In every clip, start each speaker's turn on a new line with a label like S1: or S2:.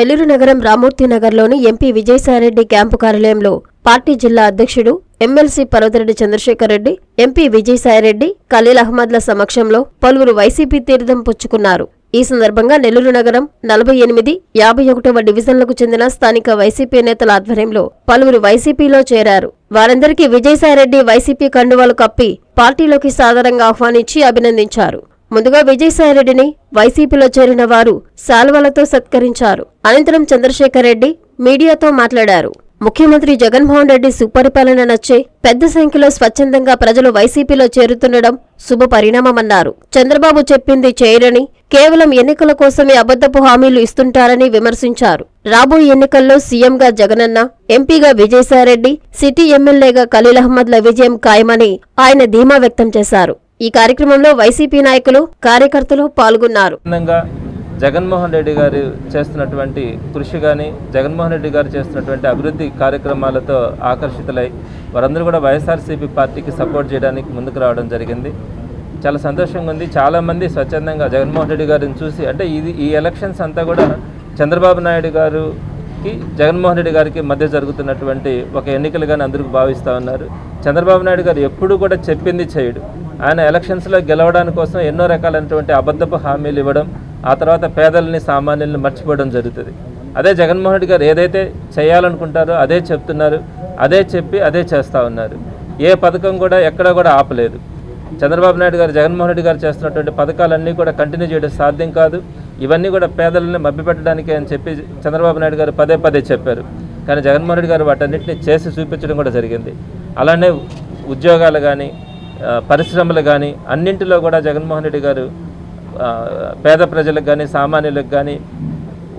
S1: నెల్లూరు నగరం రామూర్తి నగర్లోని MP Vijayasai Reddy camp కార్యాలయంలో పార్టీ జిల్లా అధ్యక్షుడు ఎమ్మెల్సీ పర్వతిరెడ్డి చంద్రశేఖర్ రెడ్డి ఎంపీ విజయసాయిరెడ్డి ఖలీల్ అహ్మద్ల సమక్షంలో పలువురు వైసీపీ తీర్థం పుచ్చుకున్నారు. ఈ సందర్భంగా నెల్లూరు నగరం నలభై ఎనిమిది యాభై ఒకటవ డివిజన్లకు చెందిన స్థానిక వైసీపీ నేతల ఆధ్వర్యంలో పలువురు వైసీపీలో చేరారు. వారందరికీ విజయసాయిరెడ్డి వైసీపీ కండువాలు కప్పి పార్టీలోకి సాదరంగా ఆహ్వానించి అభినందించారు. ముందుగా విజయసాయిరెడ్డిని వైసీపీలో చేరిన వారు శాల్వలతో సత్కరించారు. అనంతరం చంద్రశేఖర్ రెడ్డి మీడియాతో మాట్లాడారు. ముఖ్యమంత్రి జగన్మోహన్ రెడ్డి సుపరిపాలన నచ్చే పెద్ద సంఖ్యలో స్వచ్ఛందంగా ప్రజలు వైసీపీలో చేరుతుండడం శుభ పరిణామమన్నారు. చంద్రబాబు చెప్పింది చేయరని కేవలం ఎన్నికల కోసమే అబద్దపు హామీలు ఇస్తుంటారని విమర్శించారు. రాబోయే ఎన్నికల్లో సీఎంగా జగనన్న ఎంపీగా విజయసాయిరెడ్డి సిటీ ఎమ్మెల్యేగా ఖలీల్ అహ్మద్ల విజయం ఖాయమని ఆయన ధీమా వ్యక్తం చేశారు. ఈ కార్యక్రమంలో వైసీపీ నాయకులు కార్యకర్తలు పాల్గొన్నారు.
S2: జగన్మోహన్ రెడ్డి గారు చేస్తున్నటువంటి కృషి కానీ జగన్మోహన్ రెడ్డి గారు చేస్తున్నటువంటి అభివృద్ధి కార్యక్రమాలతో ఆకర్షితులై వారందరూ కూడా వైఎస్ఆర్సీపీ పార్టీకి సపోర్ట్ చేయడానికి ముందుకు రావడం జరిగింది. చాలా సంతోషంగా ఉంది. చాలామంది స్వచ్ఛందంగా జగన్మోహన్ రెడ్డి గారిని చూసి అంటే ఇది ఈ ఎలక్షన్స్ అంతా కూడా చంద్రబాబు నాయుడు గారు కి జగన్మోహన్ రెడ్డి గారికి మధ్య జరుగుతున్నటువంటి ఒక ఎన్నికలుగానే అందరికీ భావిస్తూ ఉన్నారు. చంద్రబాబు నాయుడు గారు ఎప్పుడు కూడా చెప్పింది చేయడు. ఆయన ఎలక్షన్స్లో గెలవడానికి కోసం ఎన్నో రకాలైనటువంటి అబద్ధపు హామీలు ఇవ్వడం ఆ తర్వాత పేదలని సామాన్యుల్ని మర్చిపోవడం జరుగుతుంది. అదే జగన్మోహన్ రెడ్డి గారు ఏదైతే చేయాలనుకుంటారో అదే చెప్తున్నారు. అదే చెప్పి అదే చేస్తూ ఉన్నారు. ఏ పథకం కూడా ఎక్కడా కూడా ఆపలేదు. చంద్రబాబు నాయుడు గారు జగన్మోహన్ రెడ్డి గారు చేస్తున్నటువంటి పథకాలన్నీ కూడా కంటిన్యూ చేయడం సాధ్యం కాదు. ఇవన్నీ కూడా పేదలని మభ్యపెట్టడానికే అని చెప్పి చంద్రబాబు నాయుడు గారు పదే పదే చెప్పారు. కానీ జగన్మోహన్ రెడ్డి గారు వాటన్నింటినీ చేసి చూపించడం కూడా జరిగింది. అలానే ఉద్యోగాలు కానీ పరిశ్రమలు కానీ అన్నింటిలో కూడా జగన్మోహన్ రెడ్డి గారు పేద ప్రజలకు కానీ సామాన్యులకు కానీ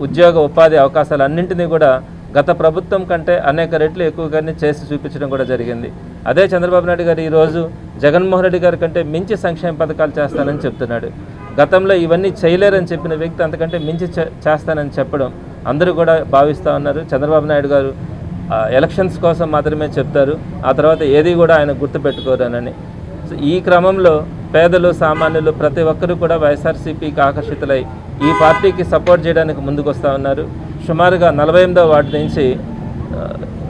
S2: ఉద్యోగ ఉపాధి అవకాశాలు అన్నింటినీ కూడా గత ప్రభుత్వం కంటే అనేక రెట్లు ఎక్కువగానే చేసి చూపించడం కూడా జరిగింది. అదే చంద్రబాబు నాయుడు గారు ఈరోజు జగన్మోహన్ రెడ్డి గారి కంటే మించి సంక్షేమ పథకాలు చేస్తానని చెప్తున్నాడు. గతంలో ఇవన్నీ చేయలేరని చెప్పిన వ్యక్తి అంతకంటే మించి చే- చేస్తానని చెప్పడం అందరూ కూడా భావిస్తూ ఉన్నారు. చంద్రబాబు నాయుడు గారు ఎలక్షన్స్ కోసం మాత్రమే చెప్తారు. ఆ తర్వాత ఏది కూడా ఆయన గుర్తుపెట్టుకోరనని. సో ఈ క్రమంలో పేదలు సామాన్యులు ప్రతి ఒక్కరూ కూడా వైఎస్ఆర్సీపీకి ఆకర్షితులై ఈ పార్టీకి సపోర్ట్ చేయడానికి ముందుకు వస్తూ ఉన్నారు. సుమారుగా నలభై ఎనిమిదో వార్డు నుంచి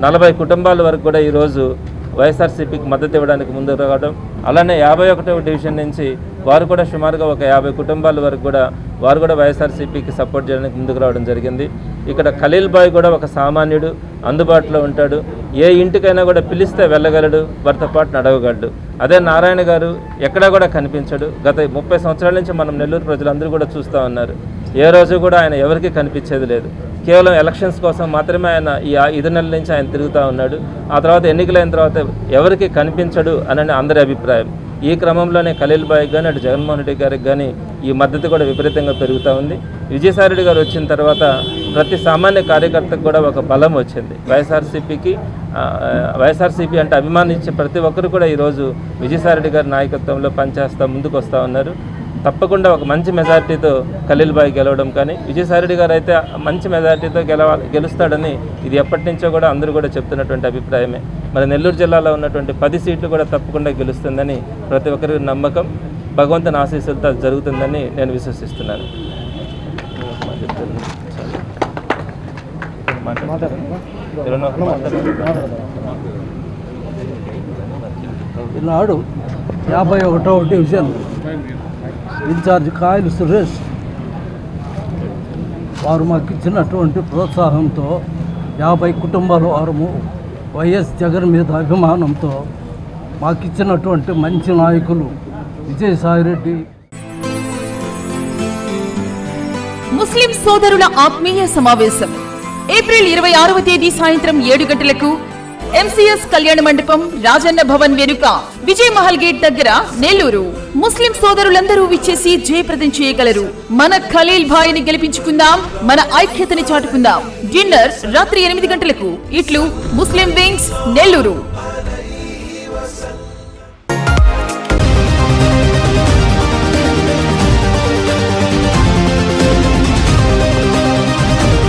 S2: నలభై కుటుంబాల వరకు కూడా ఈరోజు వైఎస్ఆర్సీపీకి మద్దతు ఇవ్వడానికి ముందుకు రావడం అలానే యాభై ఒకటవ డివిజన్ నుంచి వారు కూడా సుమారుగా ఒక యాభై కుటుంబాల వరకు కూడా వారు కూడా వైఎస్ఆర్సీపీకి సపోర్ట్ చేయడానికి ముందుకు రావడం జరిగింది. ఇక్కడ ఖలీల్ బాయ్ కూడా ఒక సామాన్యుడు అందుబాటులో ఉంటాడు. ఏ ఇంటికైనా కూడా పిలిస్తే వెళ్ళగలడు వారితో పాటు నడవగలడు. అదే నారాయణ గారు ఎక్కడా కూడా కనిపించడు. గత ముప్పై సంవత్సరాల నుంచి మనం నెల్లూరు ప్రజలందరూ కూడా చూస్తూ ఉన్నారు. ఏ రోజు కూడా ఆయన ఎవరికీ కనిపించేది లేదు. కేవలం ఎలక్షన్స్ కోసం మాత్రమే ఆయన ఈ ఐదు నెలల నుంచి ఆయన తిరుగుతూ ఉన్నాడు. ఆ తర్వాత ఎన్నికలైన తర్వాత ఎవరికి కనిపించడు అని అందరి అభిప్రాయం. ఈ క్రమంలోనే ఖలీల్ బాయ్ కానీ అటు జగన్మోహన్ రెడ్డి గారికి కానీ ఈ మద్దతు కూడా విపరీతంగా పెరుగుతూ ఉంది. విజయసాయిరెడ్డి గారు వచ్చిన తర్వాత ప్రతి సామాన్య కార్యకర్తకు కూడా ఒక బలం వచ్చింది. వైఎస్ఆర్సీపీకి వైఎస్ఆర్సీపీ అంటే అభిమానించే ప్రతి ఒక్కరు కూడా ఈరోజు విజయసాయిరెడ్డి గారి నాయకత్వంలో పనిచేస్తూ ముందుకు వస్తూ ఉన్నారు. తప్పకుండా ఒక మంచి మెజార్టీతో ఖలీల్ గెలవడం కానీ విజయసాయిరెడ్డి గారు అయితే మంచి మెజారిటీతో గెలవాలి గెలుస్తాడని ఇది ఎప్పటి నుంచో కూడా అందరూ కూడా చెప్తున్నటువంటి అభిప్రాయమే. మరి నెల్లూరు జిల్లాలో ఉన్నటువంటి పది సీట్లు కూడా తప్పకుండా గెలుస్తుందని ప్రతి ఒక్కరి నమ్మకం భగవంతుని ఆశీస్సులతో జరుగుతుందని నేను విశ్వసిస్తున్నాను.
S3: ఈనాడు యాభై ఒకటవ డివిజన్. ఇన్ఛార్జ్ కాయలు సురేష్. వారు మాకు ఇచ్చినటువంటి ప్రోత్సాహంతో యాభై కుటుంబాల వారము వైఎస్ జగన్ మీద అభిమానంతో మాకు ఇచ్చినటువంటి మంచి నాయకులు విజయసాయిరెడ్డి.
S4: ముస్లిం సోదరుల ఆత్మీయ సమావేశం. ఏప్రిల్ ఇరవై ఆరవ తేదీ సాయంత్రం ఏడు గంటలకు ఎంసీఎస్ కళ్యాణ మండపం రాజన్న భవన్ వెనుక విజయ్ మహల్ గేట్ దగ్గర నెల్లూరు. ముస్లిం సోదరులందరూ విచ్చేసి జయప్రదం చేయగలరు. మన ఖలీల్ భాయిని గెలిపించుకుందాం మన ఐక్యతని చాటుకుందాం. డిన్నర్ రాత్రి ఎనిమిది గంటలకు. ఇట్లు ముస్లిం వింగ్స్ నెల్లూరు.